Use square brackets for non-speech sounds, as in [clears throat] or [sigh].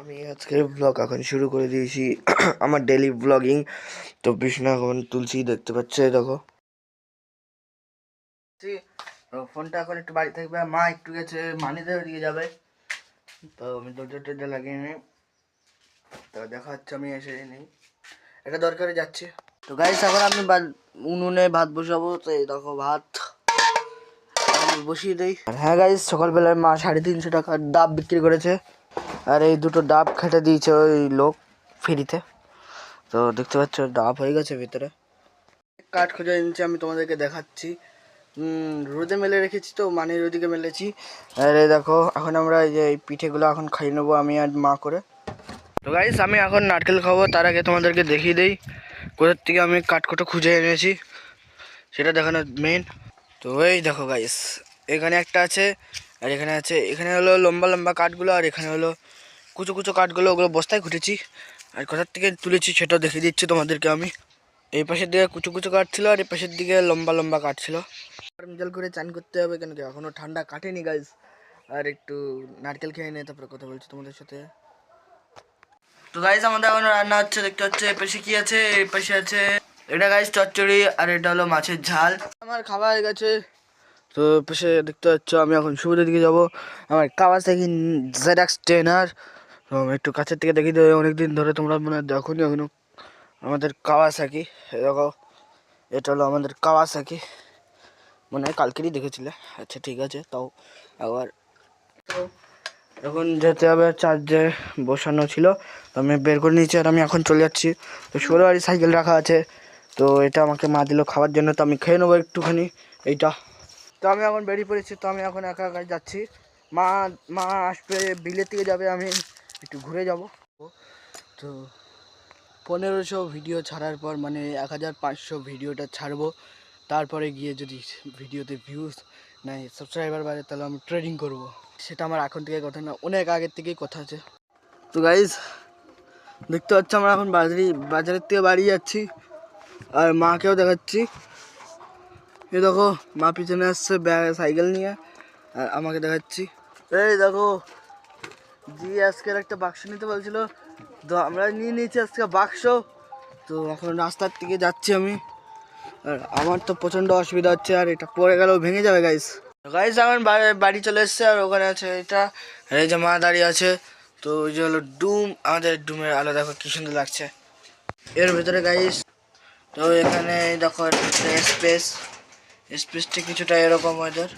আমি আজকের ব্লগ এখন শুরু করে দিয়েছি। [clears throat] আমার ডেলি ব্লগিং তো বিষ্ণু এখন তুলসী দেখতে পাচ্ছে, দেখো। ফোনটা এখন একটু বাড়ি থাকবে। মা একটু গেছে মানিদের দিকে যাবে। তো আমি দরজা টরজা লাগিয়ে তো দেখা হচ্ছে, আমি এসে নেই। এটা দরকারে যাচ্ছে। তো গাইস এখন আমি উনুনে ভাত বসাবো। তো এই দেখো ভাত। বসিয়ে দিই। হ্যাঁ গাইস সকালবেলায় মা সাড়ে তিনশো টাকার ডাব বিক্রি করেছে। আর এই দুটো ডাব খেটে দিয়েছে ওই লোক ফ্রিতে। তো দেখতে পাচ্ছ, ডাব হয়ে গেছে ভিতরে। কাঠ খোঁজা নিচে আমি তোমাদেরকে দেখাচ্ছি। রোদে মেলে রেখেছি তো মানে ওদিকে মেলেছি। আর এই দেখো, এখন আমরা এই যে এই পিঠেগুলো এখন খাইয়ে নেব আমি আর মা করে। তো গাইস আমি এখন নারকেল খাব, তার আগে তোমাদেরকে দেখিয়ে দিই। কোথার থেকে আমি কাঠকোটো খুঁজে এনেছি, সেটা দেখানো মেন তো এই দেখো গাইস এখানে একটা আছে আর এখানে আছে, এখানে হলো লম্বা লম্বা কাঠগুলো আর এখানে হলো কুচো কুচো কাঠগুলো ওগুলো বস্তায় খুঁটেছি আর কোথার থেকে তুলেছি সেটাও দেখিয়ে দিচ্ছি তোমাদেরকে আমি। এই পাশের দিকে কুচো কুচো কাঠ ছিল আর এই পাশের দিকে লম্বা লম্বা কাঠ ছিল। জল করে চান করতে হবে কেন কি? এখনও ঠান্ডা কাটেনি গাইস আর একটু নারকেল খেয়ে নিয়ে তারপরে কথা বলছি তোমাদের সাথে। তো গাইস আমাদের এখন রান্না হচ্ছে, দেখতে হচ্ছে এই পাশে কি আছে? এই পাশে আছে, এটা গাইস চচ্চড়ি আর এটা হলো মাছের ঝাল। আমার হয়ে গেছে। তো পাশে দেখতে পাচ্ছ, আমি এখন সুবিধার দিকে যাব। আমার কাওয়াজ থেকে জেডাক্স ট্রেনার একটু কাছের থেকে দেখি তো, অনেকদিন ধরে তোমরা মনে দেখোনি এখনও। আমাদের কাওয়াসাকি দেখো, এটা হলো আমাদের কাওয়াসাকি মনে কালকেরই দেখেছিলে। আচ্ছা ঠিক আছে, তাও আবার এখন যেতে হবে, চার্জে বসানো ছিল, তো আমি বের করে নিয়েছি আর আমি এখন চলে যাচ্ছি। তো ষোলো বাড়ি সাইকেল রাখা আছে, তো এটা আমাকে মা দিল খাওয়ার জন্য, তো আমি খেয়ে নেব একটুখানি। এইটা। তো আমি এখন বেরিয়ে পড়েছি, তো আমি এখন একা একা যাচ্ছি। মা মা আসবে বিলের থেকে যাবে, আমি একটু ঘুরে যাব। তো পনেরোশো ভিডিও ছাড়ার পর মানে এক হাজার পাঁচশো ভিডিওটা ছাড়বো। তারপরে গিয়ে যদি ভিডিওতে ভিউজ নাই সাবস্ক্রাইবার বাড়ে, তাহলে আমি ট্রেডিং করব। সেটা আমার এখন থেকে কথা না, অনেক আগের থেকেই কথা আছে। তো গাইজ দেখতে পাচ্ছি আমরা এখন বাজারে, বাজারের থেকে বাড়ি যাচ্ছি। আর মাকেও দেখাচ্ছি। এই দেখো, মা পিছনে আসছে, ব্যাগ, সাইকেল নিয়ে, আর আমাকে দেখাচ্ছি। এই দেখো, জি আজকের একটা বাক্স নিতে বলছিল। তো আমরা নিয়ে নিয়েছি আজকে বাক্স। তো এখন রাস্তার দিকে যাচ্ছি আমি। আর আমার তো প্রচণ্ড অসুবিধা হচ্ছে, আর এটা পড়ে গেলেও ভেঙে যাবে গাইস গাইস আমার বাড়ি- চলে এসছে, আর ওখানে আছে এটা। এই যে মা দাঁড়িয়ে আছে। তো ওই যে হলো ডুম, আমাদের ডুমের আলো দেখো কি সুন্দর লাগছে। এর ভেতরে গাইস তো এখানে দেখো স্পেস স্পেসটা কিছুটা এরকম ওদের